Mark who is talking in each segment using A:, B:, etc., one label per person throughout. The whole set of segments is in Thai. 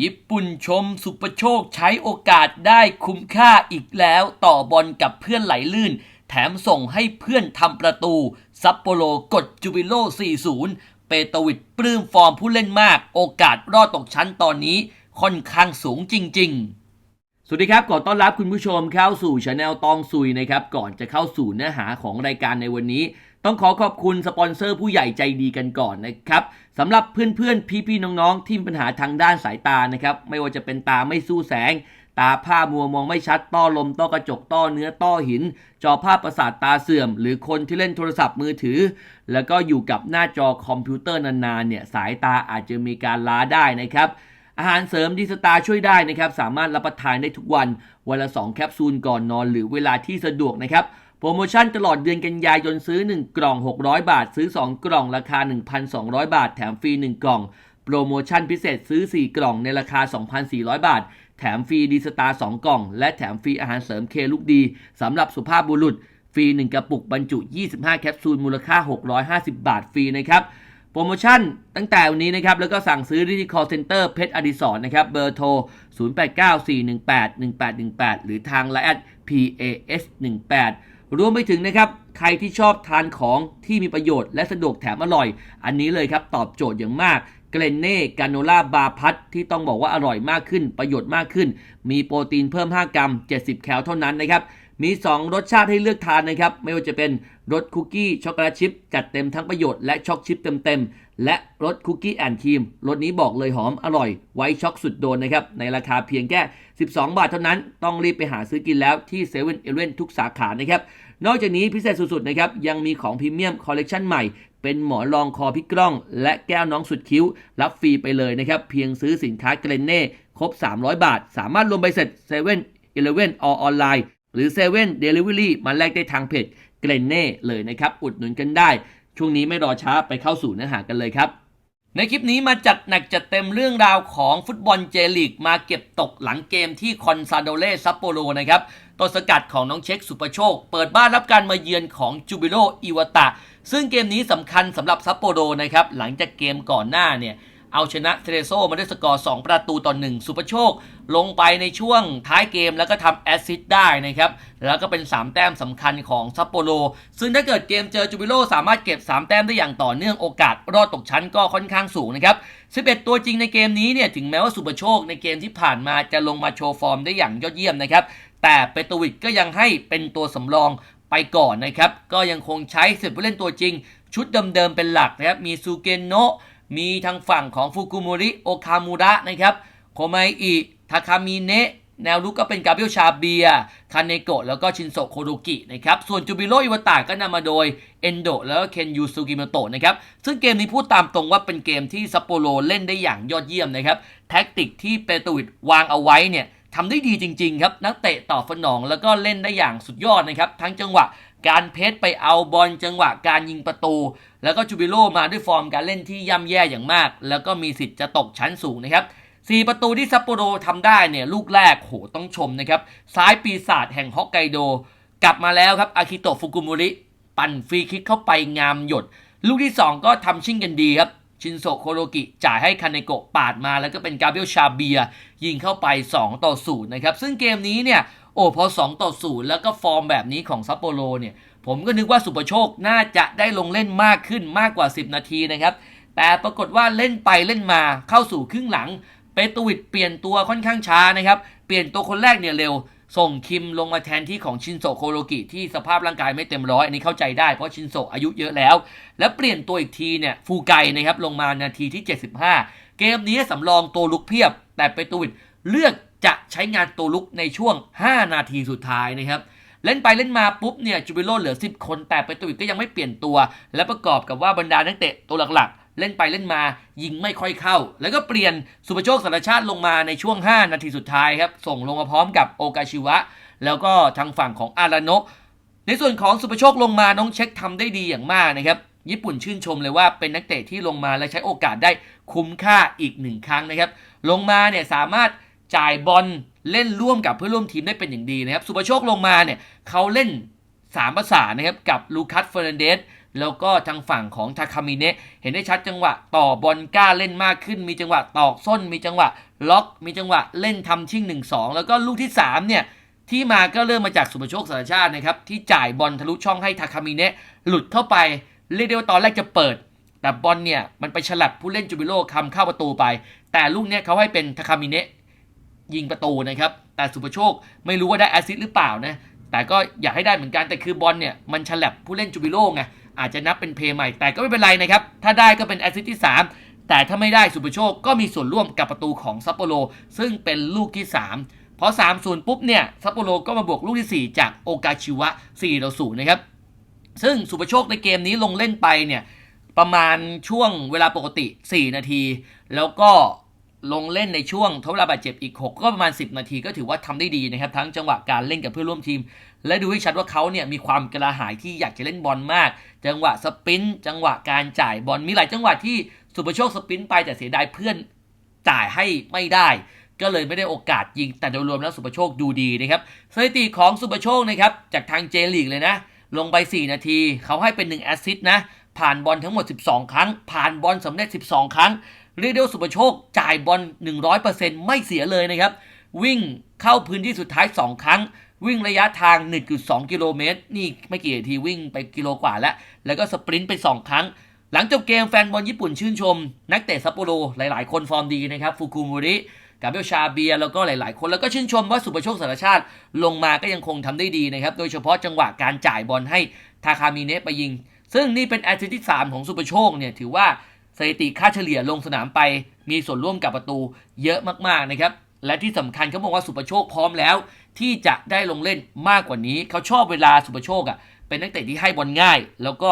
A: ญี่ปุ่นชมสุปโชคใช้โอกาสได้คุ้มค่าอีกแล้วต่อบอลกับเพื่อนไหลลื่น แถมส่งให้เพื่อนทำประตู ซัปโปโรกดจูบิโล 40 เปโตวิดปลื้มฟอร์มผู้เล่นมาก โอกาสรอดตกชั้นตอนนี้ค่อนข้างสูงจริง ๆ สวัสดีครับ ขอต้อนรับคุณผู้ชมเข้าสู่ช anel ตองซุยนะครับ ก่อนจะเข้าสู่เนื้อหาของรายการในวันนี้ ต้องขอขอบคุณสปอนเซอร์ผู้ใหญ่ใจดีกันก่อนนะครับสำหรับเพื่อนๆ พี่ๆ น้องๆ ที่มีปัญหาทางด้านสายตานะครับ ไม่ว่าจะเป็นตาไม่สู้แสง ตาผ้ามัวมองไม่ชัด ต้อลม ต้อกระจก ต้อเนื้อ ต้อหิน จอภาพประสาทตาเสื่อม หรือคนที่เล่นโทรศัพท์มือถือ แล้วก็อยู่กับหน้าจอคอมพิวเตอร์นานๆ เนี่ย สายตาอาจจะมีการล้าได้นะครับอาหารเสริมดีสตาช่วยได้นะครับ สามารถรับประทานได้ทุกวัน วันละ 2 แคปซูลก่อนนอน หรือเวลาที่สะดวกนะครับ โปรโมชั่นตลอดเดือนกันยายนซื้อ 1 กล่อง 600 บาท ซื้อ 2 กล่องราคา 1,200 บาท แถมฟรี 1 กล่อง โปรโมชั่นพิเศษซื้อ 4 กล่องในราคา 2,400 บาท แถมฟรีดีสตาร์2กล่อง และแถมฟรีอาหารเสริมเคลูกดีสำหรับสุภาพบุรุษ ฟรี 1 กระปุกบรรจุ 25 แคปซูลมูลค่า 650 บาทฟรีนะครับโปรโมชั่นตั้งแต่วันนี้นะครับ แล้วก็สั่งซื้อที่ call center เพชรอดิศรนะครับ เบอร์โทร 0894181818 หรือทาง l ล n PAS18 รวมไปถึงนะครับ ใครที่ชอบทานของที่มีประโยชน์และสะดวกแถมอร่อย อันนี้เลยครับ ตอบโจทย์อย่างมากเกรนเน่กาโนล่าบาร์พัทที่ต้องบอกว่าอร่อยมากขึ้น ประโยชน์มากขึ้น มีโปรตีนเพิ่ม 5 กรัม 70 แคลเท่านั้นนะครับ มี 2 รสชาติให้เลือกทานนะครับ ไม่ว่าจะเป็นรสคุกกี้ช็อกโกแลตชิพจัดเต็มทั้งประโยชน์และช็อกชิพเต็มๆ และรสคุกกี้แอนด์ครีมรสนี้บอกเลยหอมอร่อย ไว้ช็อกสุดโดนนะครับ ในราคาเพียงแค่ 12 บาทเท่านั้น ต้องรีบไปหาซื้อกินแล้วที่7 e เ e ่ e อทุกสาขานะครับ นอกจากนี้พิเศษสุดๆนะครับยังมีของพรีเมียมคอลเลกชันใหม่เป็นหมอนรองคอพี่กล้อง และแก้วน้องสุดคิ้ว รับฟรีไปเลยนะครับ เพียงซื้อสินค้าเกรนเน่ครบ 300 บาท สามารถรวมใบเสร็จ7 e เ e ่ e ออออนไลน์ หรือ7 e เ e ่ Delivery มาแลกได้ทางเพจเกรนเน่เลยนะครับ อุดหนุนกันได้ ช่วงนี้ไม่รอช้าไปเข้าสู่เนื้อหากันเลยครับ ในคลิปนี้มาจัดหนักจัดเต็มเรื่องราวของฟุตบอลเจลีกมาเก็บตกหลังเกมที่คอนซาโดเลซัปโปโรนะครับต้นสกัดของน้องเช็คสุปโชค เปิดบ้านรับการมาเยือนของจูบิโลอิวตะซึ่งเกมนี้สำคัญสำหรับซัปโปโรนะครับหลังจากเกมก่อนหน้าเนี่ย เอาชนะเทเรโซมาด้วยสกอร์ 2 ประตูต่อ 1 สุปโชค ลงไปในช่วงท้ายเกมแล้วก็ทำแอสซิสต์ได้นะครับ แล้วก็เป็น 3 แต้มสำคัญของซัปโปโร ซึ่งถ้าเกิดเกมเจอจูบิโลสามารถเก็บ 3 แต้มได้อย่างต่อเนื่องโอกาสรอดตกชั้นก็ค่อนข้างสูงนะครับ 11 ตัวจริงในเกมนี้เนี่ยถึงแม้ว่าสุปโชคในเกมที่ผ่านมาจะลงมาโชว์ฟอร์มได้อย่างยอดเยี่ยมนะครับ แต่เปโตวิกก็ยังให้เป็นตัวสำรองไปก่อนนะครับ ก็ยังคงใช้สิบผู้เล่นตัวจริง ชุดเดิมๆเป็นหลักนะครับ มีซูเกนโนะ มีทางฝั่งของฟุกุโมริโอคามูระนะครับโคไมอิทาคามิเนะแนวลุกก็เป็นกาเบรียลชาเบีย คาเนโกะ แล้วก็ชินโซโคโดกินะครับ ส่วนจูบิโรอิวตะก็นำมาโดยเอนโดแล้วก็เคนยูซูกิโมโตะนะครับ ซึ่งเกมนี้พูดตามตรงว่าเป็นเกมที่ซัปโปโรเล่นได้อย่างยอดเยี่ยมนะครับ แท็กติกที่เปโตวิดวางเอาไว้เนี่ย ทำได้ดีจริง ๆ ครับ นักเตะต่อบสนองแล้วก็เล่นได้อย่างสุดยอดนะครับ ทั้งจังหวะการเพชรไปเอาบอลจังหวะการยิงประตู แล้วก็จูบิโรมาด้วยฟอร์มการเล่นที่ย่ำแย่อย่างมาก แล้วก็มีสิทธิ์จะตกชั้นสูงนะครับ4ประตูที่ซัปโปโรทำได้เนี่ยลูกแรกโหต้องชมนะครับซ้ายปีศาจแห่งฮอกไกโด กลับมาแล้วครับอากิโตะฟุกุมุริ ปั่นฟรีคิกเข้าไปงามหยด ลูกที่ 2 ก็ทำชิ่งกันดีครับ ชินโซโคโรกิ จ่ายให้คาเนโกะปาดมา แล้วก็เป็นกาเบรียลชาเบีย ยิงเข้าไป 2 ต่อ 0 นะครับ ซึ่งเกมนี้เนี่ย โอ้พอ 2 ต่อ 0 แล้วก็ฟอร์มแบบนี้ของซัปโปโรเนี่ย ผมก็นึกว่าสุปโชคน่าจะได้ลงเล่นมากขึ้นมากกว่า 10 นาทีนะครับ แต่ปรากฏว่าเล่นไปเล่นมาเข้าสู่ครึ่งหลัง เปโตวิดเปลี่ยนตัวค่อนข้างช้านะครับ เปลี่ยนตัวคนแรกเนี่ยเร็ว ส่งคิมลงมาแทนที่ของชินโซโคโรกิที่สภาพร่างกายไม่เต็มร้อย อันนี้เข้าใจได้เพราะชินโซอายุเยอะแล้ว แล้วเปลี่ยนตัวอีกทีเนี่ยฟูไกนะครับลงมานาทีที่ 75 เกมนี้สำรองตัวลุกเพียบ แต่เปโตวิดเลือกจะใช้งานตัวลุกในช่วง 5 นาทีสุดท้ายนะครับเล่นไปเล่นมาปุ๊บเนี่ยจูบิโรเหลือ 10 คนแต่เปโตวิดก็ยังไม่เปลี่ยนตัว และประกอบกับว่าบรรดานักเตะตัวหลักๆ เล่นไปเล่นมายิงไม่ค่อยเข้า แล้วก็เปลี่ยนสุปโชคสารชาติลงมาในช่วง 5 นาทีสุดท้ายครับ ส่งลงมาพร้อมกับโอกาชิวะ แล้วก็ทางฝั่งของอาราโนะในส่วนของสุปโชคลงมาน้องเช็คทำได้ดีอย่างมากนะครับญี่ปุ่นชื่นชมเลยว่าเป็นนักเตะที่ลงมาและใช้โอกาสได้คุ้มค่าอีกหนึ่งครั้งนะครับ ลงมาเนี่ยสามารถจ่ายบอลเล่นร่วมกับเพื่อนร่วมทีมได้เป็นอย่างดีนะครับ สุปโชคลงมาเนี่ยเขาเล่น3ภาษานนะครับกับลูคัสเฟอร์นันเดส แล้วก็ทางฝั่งของทาคามิเนะเห็นได้ชัดจังหวะ ต่อบอลกล้าเล่นมากขึ้น มีจังหวะตอกส้น มีจังหวะล็อก มีจังหวะเล่นทำชิ่ง 1-2 แล้วก็ลูกที่ 3 เนี่ย ที่มาก็เริ่มมาจากสุภโชคสารชาตินะครับ ที่จ่ายบอลทะลุช่องให้ทาคามิเนะหลุดเข้าไป เรียกได้ว่าตอนแรกจะเปิด แต่บอลเนี่ยมันไปฉลับผู้เล่นจูบิโร่คำเข้าประตูไป แต่ลูกเนี้ยเขาให้เป็นทาคามิเนะยิงประตูนะครับแต่สุภโชคไม่รู้ว่าได้แอสซิสต์หรือเปล่านะแต่ก็อยากให้ได้เหมือนกันแต่คือบอลเนี่ยมันฉลับผู้เล่นจูบิโร่ไง อาจจะนับเป็นเพย์ใหม่ แต่ก็ไม่เป็นไรนะครับ ถ้าได้ก็เป็นแอสซิสที่ 3 แต่ถ้าไม่ได้สุภโชคก็มีส่วนร่วมกับประตูของซัปโปโรซึ่งเป็นลูกที่3พอ3 0ปุ๊บเนี่ยซัปโปโรก็มาบวกลูกที่ 4 จากโอกาชิวะ4ต่อ0นะครับ ซึ่งสุภโชคในเกมนี้ลงเล่นไปเนี่ยประมาณช่วงเวลาปกติ 4 นาที แล้วก็ ลงเล่นในช่วงทดเวลาบาดเจ็บอีก 6 ก็ประมาณ 10 นาทีก็ถือว่าทำได้ดีนะครับ ทั้งจังหวะการเล่นกับเพื่อนร่วมทีม และดูให้ชัดว่าเขาเนี่ยมีความกระหายที่อยากจะเล่นบอลมาก จังหวะสปิน จังหวะการจ่ายบอลมีหลายจังหวะที่สุภโชคสปินไปแต่เสียดายเพื่อนจ่ายให้ไม่ได้ ก็เลยไม่ได้โอกาสยิงแต่โดยรวมแล้วสุภโชคดูดีนะครับสถิติของสุภโชคนะครับจากทางเจลีกเลยนะลงไป 4 นาที เขาให้เป็น1แอสซิสต์นะผ่านบอลทั้งหมด 12 ครั้ง ผ่านบอลสำเร็จ 12 ครั้ง เรียกได้ว่าสุภโชคจ่ายบอล 100%ไม่เสียเลยนะครับ วิ่งเข้าพื้นที่สุดท้าย 2 ครั้ง วิ่งระยะทาง 1.2 กิโลเมตร นี่ไม่กี่นาทีวิ่งไปกิโลกว่าแล้ว แล้วก็สปรินต์ไป 2 ครั้ง หลังจบเกมแฟนบอลญี่ปุ่นชื่นชม นักเตะซัปโปโรหลายๆ คนฟอร์มดีนะครับฟูกุมุริกาเบลชาเบียแล้วก็หลายๆ คนแล้วก็ชื่นชมว่าสุภโชคสารชาติลงมาก็ยังคงทำได้ดีนะครับ โดยเฉพาะจังหวะการจ่ายบอลให้ทาคามิเนะไปยิง ซึ่งนี่เป็นแอสซิสต์ที่3ของสุภโชคเนี่ยถือว่า ถิติค่าเฉลี่ยลงสนามไป มีส่วนร่วมกับประตูเยอะมากๆนะครับและที่สำคัญเขาบอกว่าสุภโชคพร้อมแล้ว ที่จะได้ลงเล่นมากกว่านี้ เขาชอบเวลาสุภโชคอะเป็นนักเตะที่ให้บอลง่าย แล้วก็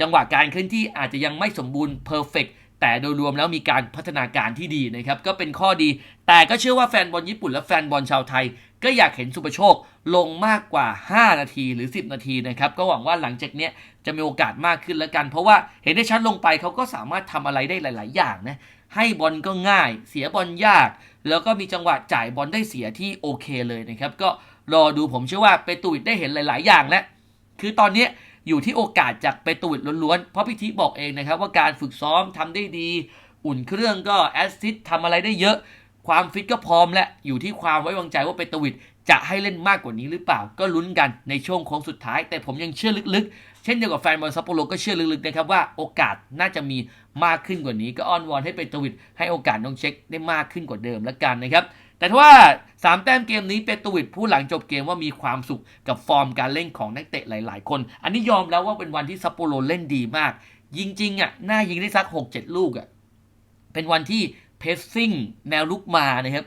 A: จังหวะการเคลื่อนที่อาจจะยังไม่สมบูรณ์เพอร์เฟกต แต่โดยรวมแล้วมีการพัฒนาการที่ดีนะครับ ก็เป็นข้อดี แต่ก็เชื่อว่าแฟนบอลญี่ปุ่นและแฟนบอลชาวไทย ก็อยากเห็นสุปโชคลงมากกว่า 5 นาทีหรือ 10 นาทีนะครับ ก็หวังว่าหลังจากเนี้ยจะมีโอกาสมากขึ้นแล้วกัน เพราะว่าเห็นได้ชัดลงไปเขาก็สามารถทำอะไรได้หลาย ๆ อย่างนะให้บอลก็ง่าย เสียบอลยาก แล้วก็มีจังหวะจ่ายบอลได้เสียที่โอเคเลยนะครับ ก็รอดูผมเชื่อว่าเปตูวิดได้เห็นหลาย ๆ อย่างแล้วคือตอนนี้ อยู่ที่โอกาสจากเปตูวิดล้วนๆ เพราะพิธีบอกเองนะครับว่าการฝึกซ้อมทำได้ดี อุ่นเครื่องก็แอสซิสต์ทำอะไรได้เยอะ ความฟิตก็พร้อมและอยู่ที่ความไว้วางใจว่าเปตวิดจะให้เล่นมากกว่านี้หรือเปล่า ก็ลุ้นกันในช่วงโค้งสุดท้าย แต่ผมยังเชื่อลึกๆ เช่นเดียวกับแฟนบอลซัปโปโรก็เชื่อลึกๆนะครับว่าโอกาสน่าจะมีมากขึ้นกว่านี้ ก็อ้อนวอนให้เปตวิดให้โอกาสน้องเช็คได้มากขึ้นกว่าเดิมแล้วกันนะครับ แต่ถ้าว่า 3 แต้มเกมนี้เปตวิดผู้หลังจบเกมว่ามีความสุขกับฟอร์มการเล่นของนักเตะหลาย ๆ คน อันนี้ยอมแล้วว่าเป็นวันที่ซัปโปโรเล่นดีมาก ยิงจริงอะน่ายิงได้สัก 6-7 ลูกอะเป็นวันที่เพสซิ่งแนวลุกมานะครับ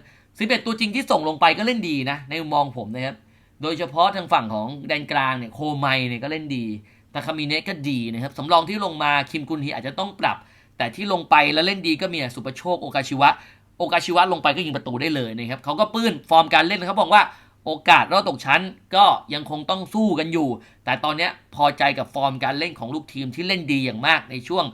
A: 11 ตัวจริงที่ส่งลงไปก็เล่นดีนะ ในมุมมองผมนะครับ โดยเฉพาะทางฝั่งของแดนกลางเนี่ยโคไมเนี่ยก็เล่นดีตาคามิเนะก็ดีนะครับสำรองที่ลงมาคิมกุนฮีอาจจะต้องปรับ แต่ที่ลงไปแล้วเล่นดีก็มีสุปโชคโอกาชิวะ โอกาชิวะลงไปก็ยิงประตูได้เลยนะครับเขาก็ปื้นฟอร์มการเล่นเขาบอกว่าโอกาสรอดตกชั้นก็ยังคงต้องสู้กันอยู่ แต่ตอนนี้พอใจกับฟอร์มการเล่นของลูกทีมที่เล่นดีอย่างมากในช่วง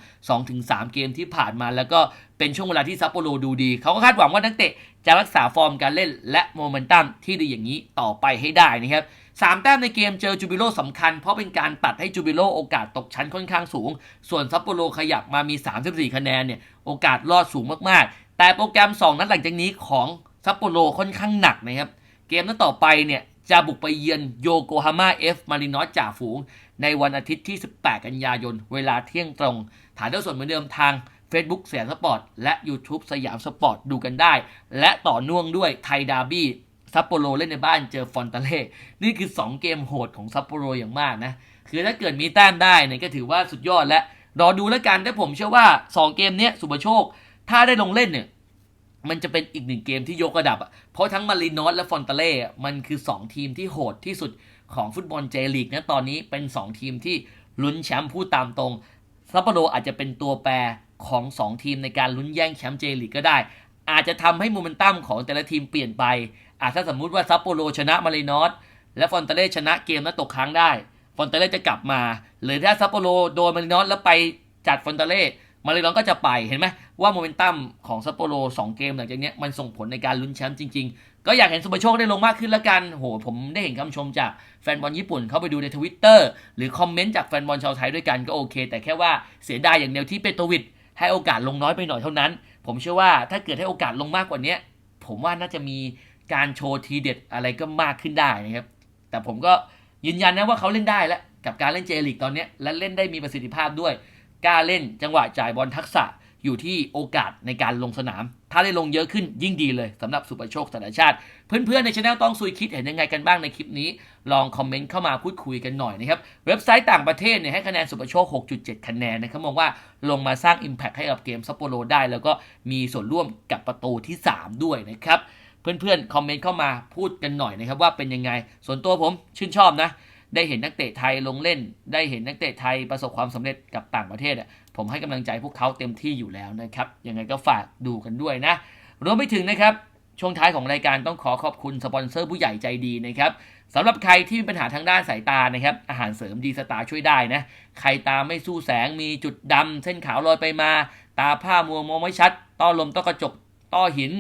A: 2-3 เกมที่ผ่านมา แล้วก็เป็นช่วงเวลาที่ซัปโปโรดูดี เขาก็คาดหวังว่านักเตะจะรักษาฟอร์มการเล่นและโมเมนตัมที่ดีอย่างนี้ต่อไปให้ได้นะครับสามแต้มในเกมเจอจูบิโลสำคัญ เพราะเป็นการตัดให้จูบิโลโอกาสตกชั้นค่อนข้างสูง ส่วนซัปโปโรขยับมามี 34 คะแนนเนี่ยโอกาสรอดสูงมากๆ แต่โปรแกรม 2 นัดหลังจากนี้ของซัปโปโรค่อนข้างหนักนะครับ เกมนั้นต่อไปเนี่ยจะบุกไปเยือนโยโกฮาม่าเอฟมารินอสจ่าฝูง ในวันอาทิตย์ที่ 18 กันยายน เวลาเที่ยงตรง ถ่ายทอดสดเหมือนเดิมทาง Facebook สยามสปอร์ต และ YouTube สยามสปอร์ตดูกันได้ และต่อเนื่องด้วยไทยดาร์บี้ซัปโปโรเล่นในบ้านเจอฟอนตาเล่นี่คือ 2 เกมโหดของซัปโปโรอย่างมากนะ คือถ้าเกิดมีแต้มได้เนี่ยก็ถือว่าสุดยอดและรอดูแล้วกันแต่ผมเชื่อว่า 2 เกมนี้สุปโชค ถ้าได้ลงเล่นเนี่ย มันจะเป็นอีกหนึ่งเกมที่ยกระดับอะ เพราะทั้งมารินอสและฟอนตาเล่ มันคือ 2 ทีมที่โหดที่สุดของฟุตบอลเจลีกนะตอนนี้เป็น 2 ทีมที่ลุ้นแชมป์พูดตามตรงซัปโปโรอาจจะเป็นตัวแปรของ 2 ทีมในการลุ้นแย่งแชมป์เจลีกก็ได้ อาจจะทำให้โมเมนตัมของแต่ละทีมเปลี่ยนไป อาจถ้าสมมุติว่าซัปโปโรชนะมารินอสและฟอนตาเล่ชนะเกมแล้วตกค้างได้ ฟอนตาเล่จะกลับมา หรือถ้าซัปโปโรโดนมารินอสแล้วไปจัดฟอนตาเล่ มารินอสก็จะไปเห็นไหมว่าโมเมนตัมของซัปโปโร2เกมหลังจากนี้มันส่งผลในการลุ้นแชมป์จริง ๆ ก็อยากเห็นสุปโชคได้ลงมากขึ้นแล้วกันโหผมได้เห็นคำชมจากแฟนบอลญี่ปุ่นเข้าไปดูในทวิตเตอร์หรือคอมเมนต์จากแฟนบอลชาวไทยด้วยกันก็โอเค แต่แค่ว่าเสียดายอย่างเดียวที่เปโตวิดให้โอกาสลงน้อยไปหน่อยเท่านั้น ผมเชื่อว่าถ้าเกิดให้โอกาสลงมากกว่านี้ผมว่าน่าจะมีการโชว์ทีเด็ดอะไรก็มากขึ้นได้นะครับแต่ผมก็ยืนยันนะว่าเขาเล่นได้แล้วกับการเล่นเจลีกตอนนี้และเล่นได้มีประสิทธิภาพด้วย กล้าเล่นจังหวะจ่ายบอลทักษะอยู่ที่โอกาสในการลงสนาม ถ้าได้ลงเยอะขึ้นยิ่งดีเลยสำหรับสุประโชคสารชาติ เพื่อนๆ ในช anel ต้องซุยคิดเห็นยังไงกันบ้างในคลิปนี้ ลองคอมเมนต์เข้ามาพูดคุยกันหน่อยนะครับ เว็บไซต์ต่างประเทศเนี่ยให้คะแนนสุประโชค 6.7 คะแนนนะครับมองว่าลงมาสร้าง Impact ให้กับเกมซัปโปโรได้ แล้วก็มีส่วนร่วมกับประตูที่ 3 ด้วยนะครับเพื่อนๆคอมเมนต์เข้ามาพูดกันหน่อยนะครับว่าเป็นยังไงส่วนตัวผมชื่นชอบนะ ได้เห็นนักเตะไทยลงเล่น ได้เห็นนักเตะไทยประสบความสำเร็จกับต่างประเทศอะผมให้กำลังใจพวกเขาเต็มที่อยู่แล้วนะครับยังไงก็ฝากดูกันด้วยนะรวมไปถึงนะครับช่วงท้ายของรายการต้องขอขอบคุณสปอนเซอร์ผู้ใหญ่ใจดีนะครับสำหรับใครที่มีปัญหาทางด้านสายตานะครับ อาหารเสริมดีสตาร์ช่วยได้นะ ใครตาไม่สู้แสงมีจุดดำเส้นขาวลอยไปมา ตาผ้ามัวมองไม่ชัด ต้อลมต้อกระจก ต้อหิน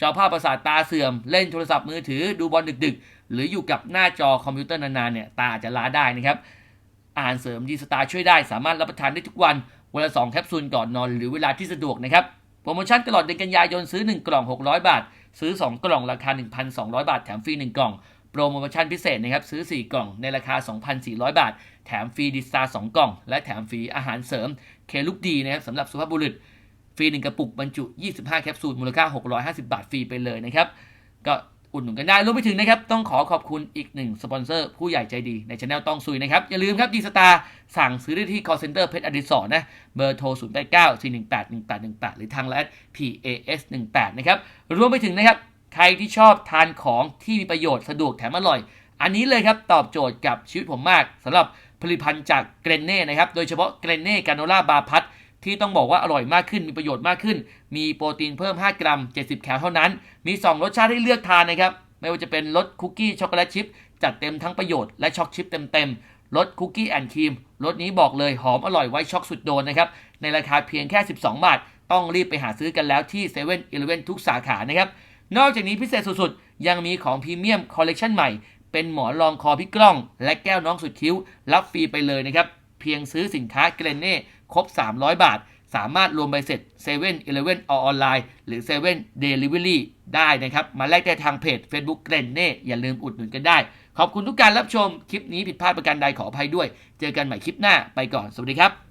A: จอภาพประสาทตาเสื่อม เล่นโทรศัพท์มือถือดูบอลดึกๆ หรืออยู่กับหน้าจอคอมพิวเตอร์นานๆเนี่ยตาอาจจะล้าได้นะครับอาหารเสริมดีสตาร์ช่วยได้สามารถรับประทานได้ทุกวันวันละ2แคปซูลก่อนนอน หรือเวลาที่สะดวกนะครับโปรโมชั่นตลอดเดือนกันยายนซื้อ 1 กล่อง 600 บาท ซื้อ 2 กล่องราคา 1,200 บาท แถมฟรี 1 กล่อง โปรโมชั่นพิเศษนะครับซื้อ 4 กล่องในราคา 2,400 บาท แถมฟรีดิสตาร์2กล่อง และแถมฟรีอาหารเสริมเคลุกดีนะครับสำหรับสุภาพบุรุษฟรี 1 กระปุกบรรจุ 25 แคปซูลมูลค่า 650 บาทฟรีไปเลยนะครับก็ อุดหนุนกันได้รวมไปถึงนะครับ ต้องขอขอบคุณอีกหนึ่งสปอนเซอร์ผู้ใหญ่ใจดีในช anel ต้องซุยนะครับ อย่าลืมครับดีสตาร์สั่งซื้อได้ที่ call center เพชรอดิศรนะเบอร์โทร 0 8 9 4 1 8 1 8 1 8 หรือทางไลน์ PAS 1 8นะครับรวมไปถึงนะครับ ใครที่ชอบทานของที่มีประโยชน์สะดวกแถมอร่อย อันนี้เลยครับตอบโจทย์กับชีวิตผมมากสำหรับผลิตภัณฑ์จากเกรนเน่นะครับโดยเฉพาะเกรนเน่กาโนล่าบาพัท ที่ต้องบอกว่าอร่อยมากขึ้นมีประโยชน์มากขึ้น มีโปรตีนเพิ่ม 5 กรัม 70 แคลเท่านั้น มี 2 รสชาติให้เลือกทานนะครับ ไม่ว่าจะเป็นรสคุกกี้ช็อกโกแลตชิพจัดเต็มทั้งประโยชน์และช็อกชิพเต็มๆรสคุกกี้แอนด์ครีมรสนี้บอกเลยหอมอร่อยไว้ช็อกสุดโดนนะครับ ในราคาเพียงแค่ 12 บาท ต้องรีบไปหาซื้อกันแล้วที่7 e เ e ่ e อทุกสาขานะครับนอกจากนี้พิเศษสุดๆ ยังมีของพรีเมียมคอลเลกชันใหม่ เป็นหมอนรองคอพี่กล้อง และแก้วน้องสุดคิ้ว รับฟรีไปเลยนะครับ เพียงซื้อสินค้าเกรนเน่ ครบ 300 บาท สามารถรวมใบเสร็จ7 e เ e ่ e ออนไลน์หรือ7 e เ e ่ e เดลิเวอรี่ได้นะครับ มาแลกได้ทางเพจ Facebook เกรนเน่อย่าลืมอุดหนุนกันได้ ขอบคุณทุกการรับชมคลิปนี้ผิดพลาดประการใดขออภัยด้วย เจอกันใหม่คลิปหน้าไปก่อนสวัสดีครับ